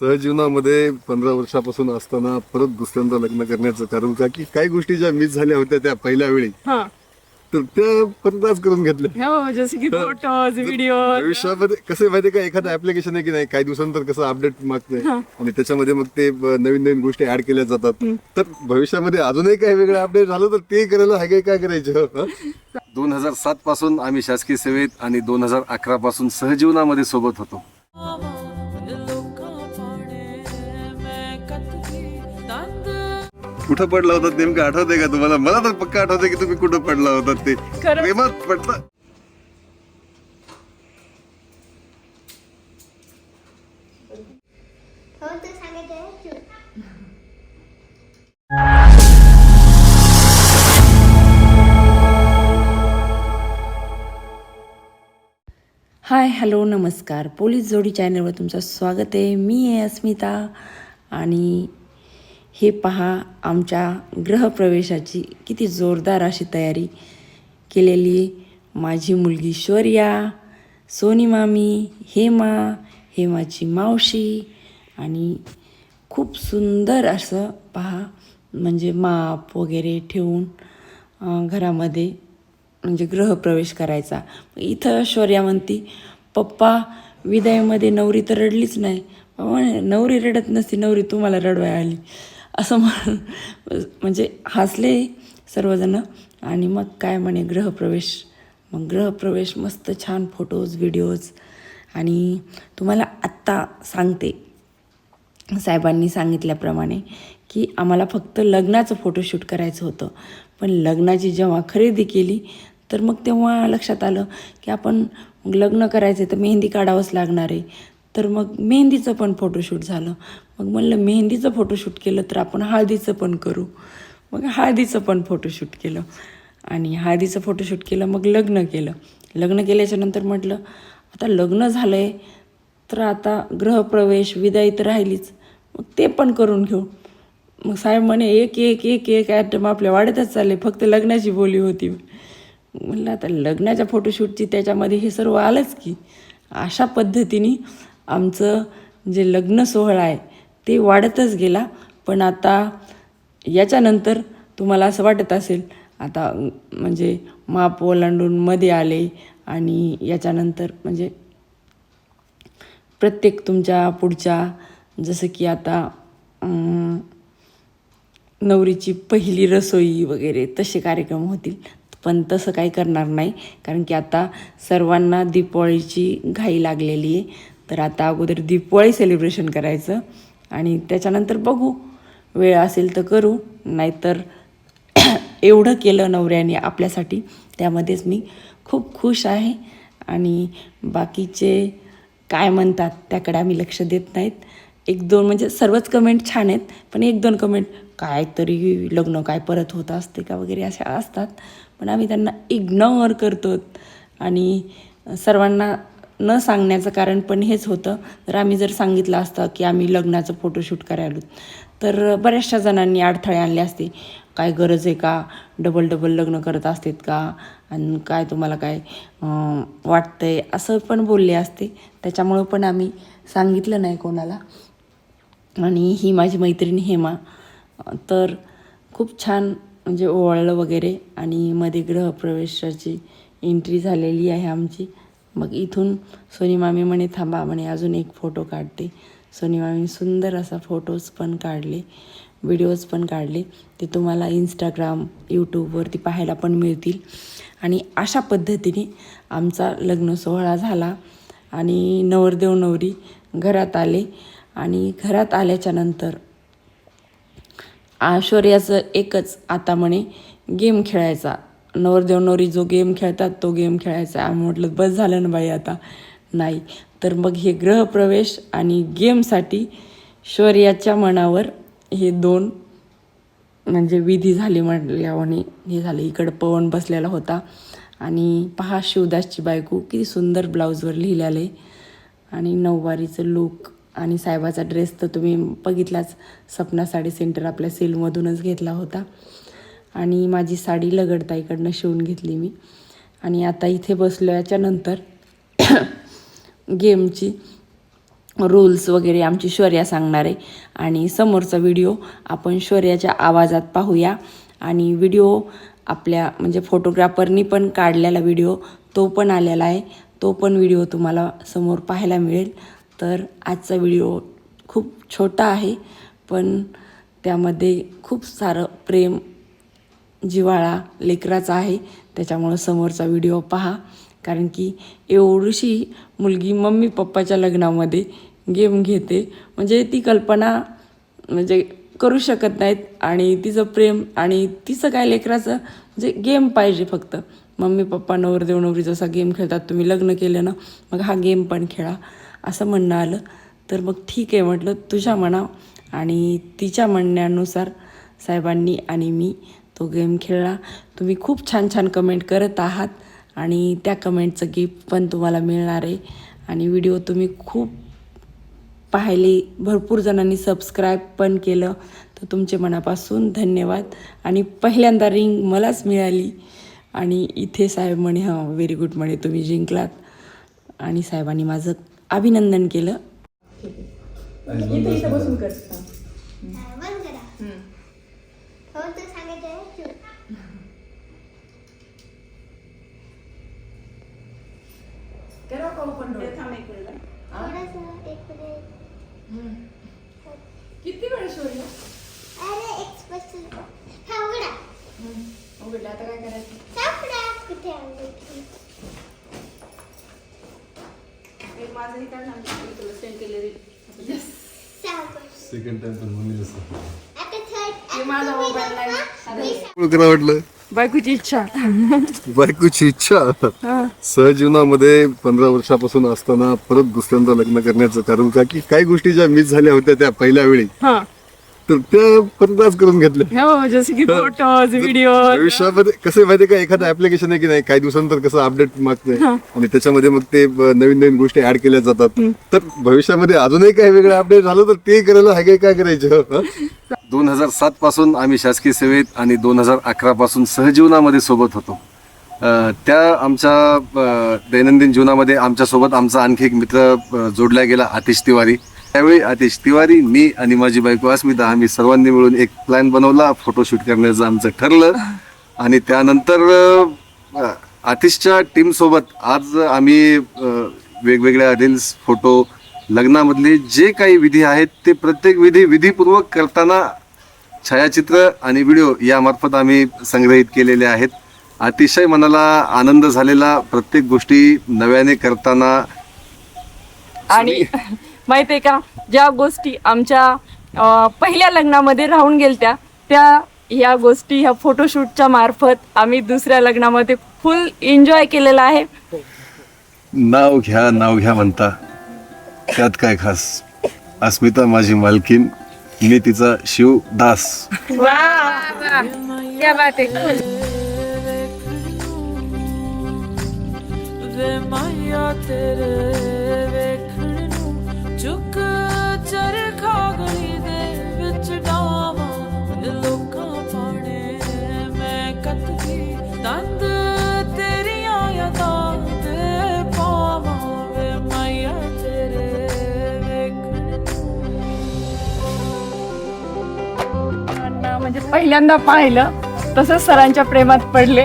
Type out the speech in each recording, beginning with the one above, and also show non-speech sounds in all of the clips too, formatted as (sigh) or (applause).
सहजीवनामध्ये पंधरा वर्षापासून असताना परत दुसऱ्यांदा लग्न करण्याचं कारण का की काही गोष्टी ज्या मिस झाल्या होत्या त्या पहिल्या वेळी. हा. तर त्या परत आज करून घेतल्या. हो जसे की फोटोज व्हिडिओ भविष्यामध्ये कसं आहे माहितीये का? एखादं ऍप्लिकेशन आहे की नाही? काही दिवसानंतर कसं अपडेट मागतंय? आणि त्याच्यामध्ये मग ते ब- नवीन नवीन गोष्टी ऍड केल्या जातात. तर भविष्यामध्ये अजूनही काही वेगळं अपडेट झालं तर ते करायला हाय काय काय करायचं दोन हजार सात पासून आम्ही शासकीय सेवेत आणि दोन हजार अकरा पासून सहजीवनामध्ये सोबत होतो. कुठं पडला होता नेमकं आठवतंय का तुम्हाला? मला तर पक्का आठवतंय की तुम्ही कुठं पडला होता ते. खरं? प्रेमात पडला. हो तर हाय हॅलो नमस्कार. पोलीस जोडी चॅनलवर तुमचं स्वागत आहे. मी आहे अस्मिता आणि हे पहा आमच्या ग्रहप्रवेशाची किती जोरदार अशी तयारी केलेली आहे. माझी मुलगी शौर्या सोनी मामी हेमा हेमाची मावशी आणि खूप सुंदर असं पहा म्हणजे माप वगैरे ठेवून घरामध्ये म्हणजे ग्रहप्रवेश करायचा. इथं शौर्या म्हणती पप्पा विदाईमध्ये नवरी तर रडलीच नाही. पप्पा नवरी रडत नसती नवरी तुम्हाला रडवाय आली. असं म्हण म्हणजे हसले सर्वजणं आणि मग काय म्हणे ग्रहप्रवेश मग ग्रहप्रवेश मस्त छान फोटोज व्हिडिओज आणि तुम्हाला आत्ता सांगते साहेबांनी सांगितल्याप्रमाणे की आम्हाला फक्त लग्नाचं फोटोशूट करायचं होतं. पण लग्नाची जेव्हा खरेदी केली तर मग तेव्हा लक्षात आलं की आपण लग्न करायचं आहे तर मेहंदी काढावंच लागणार आहे. तर मग मेहंदीचं पण फोटोशूट झालं. मग म्हणलं मेहंदीचं फोटोशूट केलं तर आपण हळदीचं पण करू. मग हळदीचं पण फोटोशूट केलं. आणि हळदीचं फोटोशूट केलं मग लग्न केलं. लग्न केल्याच्यानंतर म्हटलं आता लग्न झालं आहे तर आता गृहप्रवेश विदाई तर राहिलीच. मग ते पण करून घेऊ. मग साहेब म्हणे एक एक एक एक ॲटम आपल्या वाढतच चालले फक्त लग्नाची बोली होती. म्हणलं आता लग्नाच्या फोटोशूटची त्याच्यामध्ये हे सर्व आलंच की. अशा पद्धतीने आमचं जे लग्न सोहळा आहे ते वाढतच गेला. पण आता याच्यानंतर तुम्हाला असं वाटत असेल आता म्हणजे माप ओलांडून मध्ये आले आणि याच्यानंतर म्हणजे प्रत्येक तुमच्या पुढच्या जसं की आता नवरीची पहिली रसोई वगैरे तसे कार्यक्रम होतील. पण तसं काही करणार नाही कारण की आता सर्वांना दीपावळीची घाई लागलेली आहे. तर आता अगोदर दीपावळी सेलिब्रेशन करायचं. आणि त्याच्यानंतर बघू. वेळ असेल तर करू. नाहीतर (clears throat) एवढं केलं नवऱ्याने आपल्यासाठी. त्यामध्येच मी खूप खुश आहे. आणि बाकीचे काय म्हणतात त्याकडे आम्ही लक्ष देत नाहीत. एक दोन म्हणजे सर्वच कमेंट छान आहेत. पण एक दोन कमेंट काय तरी लग्न काय परत होत असते का वगैरे अशा असतात. पण आम्ही त्यांना इग्नोर करतो आणि सर्वांना न सांगण्याचं कारण पण हेच होतं. तर आम्ही जर सांगितलं असतं की आम्ही लग्नाचं फोटोशूट करायलो. तर बऱ्याचशा जणांनी अडथळे आणले असते. काय गरज आहे का? डबल डबल लग्न करत असतात का? आणि काय तुम्हाला काय वाटतं आहे असं पण बोलले असते. त्याच्यामुळं पण आम्ही सांगितलं नाही कोणाला. आणि ही माझी मैत्रीण हेमा. तर खूप छान म्हणजे ओवाळलं वगैरे आणि मध्ये ग्रहप्रवेशाची एंट्री झालेली आहे आमची. मग इथून सोनी मामी म्हणे थांबा म्हणे अजून एक फोटो काढते. सोनी मामी सुंदर असा फोटोज पण काढले व्हिडिओज पण काढले. ते तुम्हाला इंस्टाग्राम यूट्यूबवरती पाहायला पण मिळतील. आणि अशा पद्धतीने आमचा लग्न सोहळा झाला आणि नवरदेव नवरी घरात आले. आणि घरात आल्याच्यानंतर एकच आता म्हणे गेम खेळायचा. नवरदेव नवरी जो गेम खेळतात तो गेम खेळायचा आम्ही म्हटलं बस झालं ना बाई आता. नाही. तर मग हे ग्रहप्रवेश आणि गेमसाठी शौर्याच्या मनावर हे दोन म्हणजे विधी झाली म्हटल्यावाने हे झालं. इकडं पवन बसलेला होता. आणि पहा शिवदासची बायको किती सुंदर ब्लाऊजवर लिहिलेलं आहे. आणि नऊवारीचं लूक आणि साहेबाचा ड्रेस तर तुम्ही बघितलाच सपना साडी सेंटर आपल्या सेलमधूनच घेतला होता. आणि माझी साडी लगडताईकडनं शिवून घेतली मी. आणि आता इथे बसलो याच्यानंतर (clears throat) गेमची रूल्स वगैरे आमची शौर्या सांगणार आहे. आणि समोरचा व्हिडिओ आपण शौर्याच्या आवाजात पाहूया. आणि व्हिडिओ आपल्या म्हणजे फोटोग्राफरनी पण काढलेला व्हिडिओ तो पण आलेला आहे. तो पण व्हिडिओ तुम्हाला समोर पाहायला मिळेल. तर आजचा व्हिडिओ खूप छोटा आहे पण त्यामध्ये खूप सारं प्रेम जिव्हाळा लेकराचा आहे त्याच्यामुळं समोरचा व्हिडिओ पहा. कारण की एवढीशी मुलगी मम्मी पप्पाच्या लग्नामध्ये गेम घेते. म्हणजे ती कल्पना म्हणजे करू शकत नाहीत आणि तिचं प्रेम आणि तिचं काय लेकराचं म्हणजे गेम पाहिजे फक्त. मम्मी पप्पा नवरदेव नवरी जसा गेम खेळतात तुम्ही लग्न केलं ना मग हा गेम पण खेळा. असं म्हणणं आलं. तर मग ठीक आहे म्हटलं तुझ्या म्हणा आणि तिच्या म्हणण्यानुसार साहेबांनी आणि मी तो गेम खेळला. तुम्ही खूप छान छान कमेंट करत आहात आणि त्या कमेंटचं गिफ्ट पण तुम्हाला मिळणार आहे. आणि व्हिडिओ तुम्ही खूप पाहिले भरपूर जणांनी सबस्क्राईब पण केलं. तर तुमचे मनापासून धन्यवाद. आणि पहिल्यांदा रिंग मलाच मिळाली. आणि इथे साहेब म्हणे हां व्हेरी गुड म्हणे तुम्ही जिंकलात. आणि साहेबांनी माझं अभिनंदन केलं हा, बंद करा हो तर सांगायचं आहे चूप. थोडंसं एक मिनिट किती वेळ शोधला अरे एक्सप्रेशन हा उघडा उघडला आता काय करायचं सापडा कुठे आणली एक माझं हे काय सांगतो तुला सेंड केलेली सेकंड टाइम पण मम्मी आता थर्ड हे माझा मोबाईल नाही करा वाटलं बायकोची इच्छा. बायकोची इच्छा? सहजीवनामध्ये पंधरा वर्षापासून असताना परत दुसऱ्यांदा लग्न करण्याचं कारण का? की काही गोष्टी ज्या मिस झाल्या होत्या त्या पहिल्या वेळी. तर त्या परत आज करून घेतल्या हो जसे की फोटोज व्हिडिओ कसं आहे माहितीये का? एखादं ऍप्लिकेशन आहे की नाही काही दिवसानंतर कसं अपडेट मागतंय. आणि त्याच्यामध्ये मग ते नवीन नवीन गोष्टी ऍड केल्या जातात. तर भविष्यामध्ये अजूनही काही वेगळं अपडेट झालं तर ते करायला हाय काय काय करायचं दोन हजार सात पासून आम्ही शासकीय सेवेत आणि दोन हजार अकरा पासून सहजीवनामध्ये सोबत होतो. त्या आमच्या दैनंदिन जीवनामध्ये आमच्यासोबत आमचा आणखी एक मित्र जोडला गेला आतिश तिवारी. त्यावेळी आतिश तिवारी मी आणि माझी बायको अस्मिता आम्ही सर्वांनी मिळून एक प्लॅन बनवला फोटोशूट करण्याचं आमचं ठरलं. आणि त्यानंतर आतिशच्या टीम सोबत आज आम्ही वेगवेगळ्या रील्स फोटो लग्नामधले जे काही विधी आहेत ते प्रत्येक विधी विधीपूर्वक करताना छायाचित्र आणि व्हिडिओ यामार्फत आम्ही संग्रहित केलेले आहेत. अतिशय मनाला आनंद झालेला प्रत्येक गोष्टी नव्याने करताना. आणि माहितीये का? ज्या गोष्टी आमच्या पहिल्या लग्नामध्ये राहून गेलत्या त्या ह्या गोष्टी ह्या फोटोशूटच्या मार्फत आम्ही दुसऱ्या लग्नामध्ये फुल एन्जॉय केलेला आहे. नाव घ्या नाव घ्या म्हणता. त्यात काय खास? अस्मिता माझी मालकीन मी तिचा शिव दास. क्या बात आहे. पहिल्यांदा पाहिलं तसंच सरांच्या प्रेमात पडले.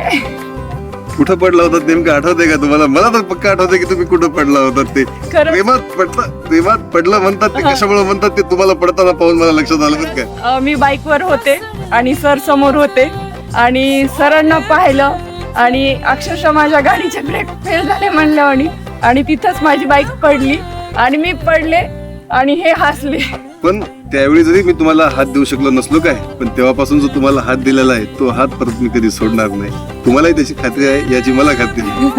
कुठं पडला होता नेमकं आठवते का तुम्हाला? मला तर पक्का आठवते की तुम्ही कुठं पडला होता ते. खरंच? प्रेमात पडलं प्रेमात पडलं म्हणतात ते कशामुळे म्हणतात ते तुम्हाला पडताना पाहून मला लक्षात आलं बरं अ, मी बाईकवर होते आणि सर समोर होते आणि सरांना पाहिलं आणि अक्षरशः माझ्या गाडीचे ब्रेक फेल झाले म्हणलं आणि आणि तिथंच माझी बाईक पडली आणि मी पडले आणि हे हसले. पण त्यावेळी जरी मी तुम्हाला हात देऊ शकलो नसलो काय पण तेव्हापासून जो तुम्हाला हात दिलेला आहे तो हात परत मी कधी सोडणार नाही. तुम्हालाही त्याची खात्री आहे याची मला खात्री आहे.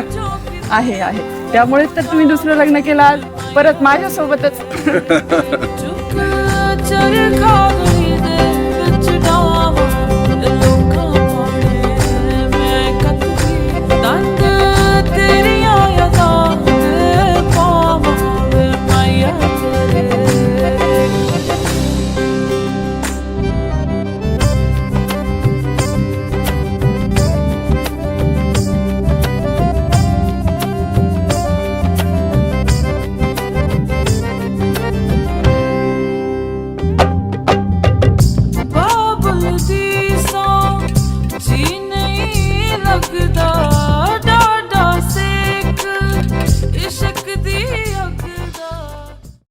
(laughs) आहे आहे. त्यामुळेच तर तुम्ही दुसरं लग्न केलं आज परत माझ्यासोबतच. (laughs)